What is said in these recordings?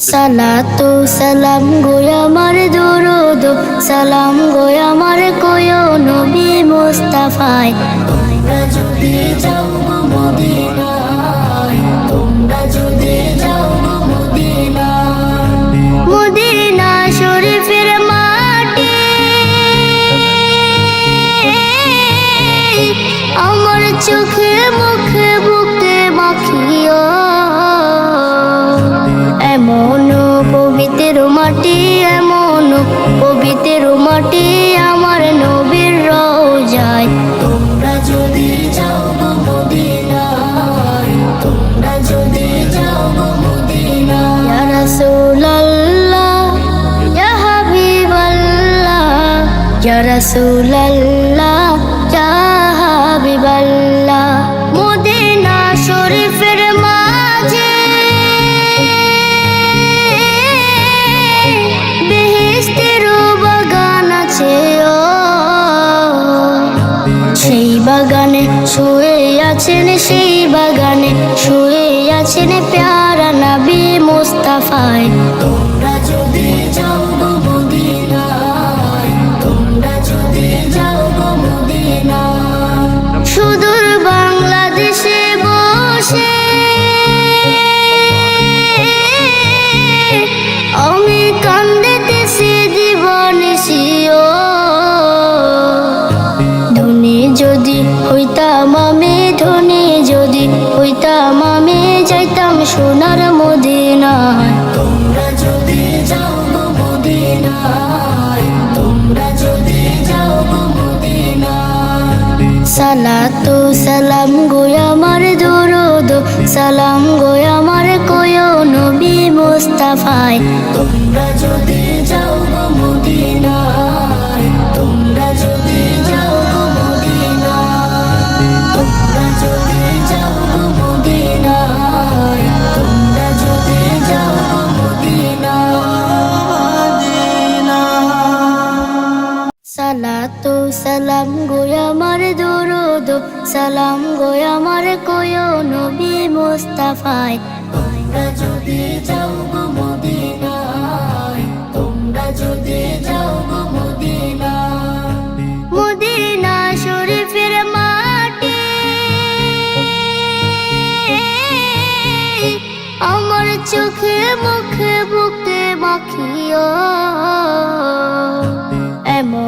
সালাতু সালাম গোয় আমার দরুদ, সালাম গোয় আমার কোয় নবী মুস্তাফায়। তোমরা যদি যাও মদিনায়, তোমরা রাসূলুল্লাহ, ইয়া হাবিবাল্লাহ। মদিনা শরীফের মাঝে বেহেশতের বাগান আছে সেই বাগানে শুয়ে আছেন, সেই বাগানে শুয়ে আছেন প্যারা নবী মুস্তাফায়। আমি যাইতাম সোনার মদিনায় তোমরা যদি যাও গো মদিনায় তোমরা যদি যাও গো মদিনায় সালাতু সালাম গোয় আমার দরুদ সালাম গোয় আমার কোয় নবী মুস্তাফায়। তোমরা সালাতু সালাম গোয় আমার দরুদ, সালাম গোয় আমার কোয় নবী মুস্তাফায়। তোমরা যদি যাও গো মদিনায়, তোমরা যদি যাও গো মদিনা শরীফের মাটি, আমার চোখে মুখে বুকে মাখিও। এমন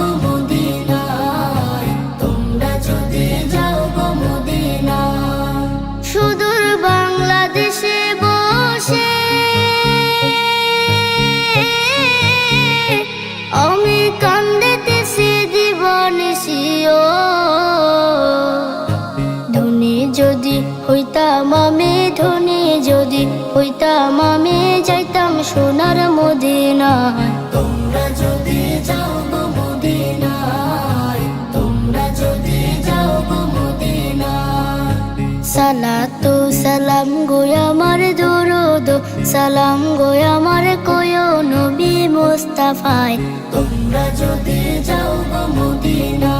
হইতাম আমি যাইতাম সোনার মদিনায়। তোমরা যদি যাও গো মদিনায় তোমরা যদি যাও গো মদিনায়। সালাতু সালাম গোয় আমার দরুদ সালাম গোয় আমার কোয় নবী মুস্তাফায়। তোমরা যদি যাও গো মদিনায়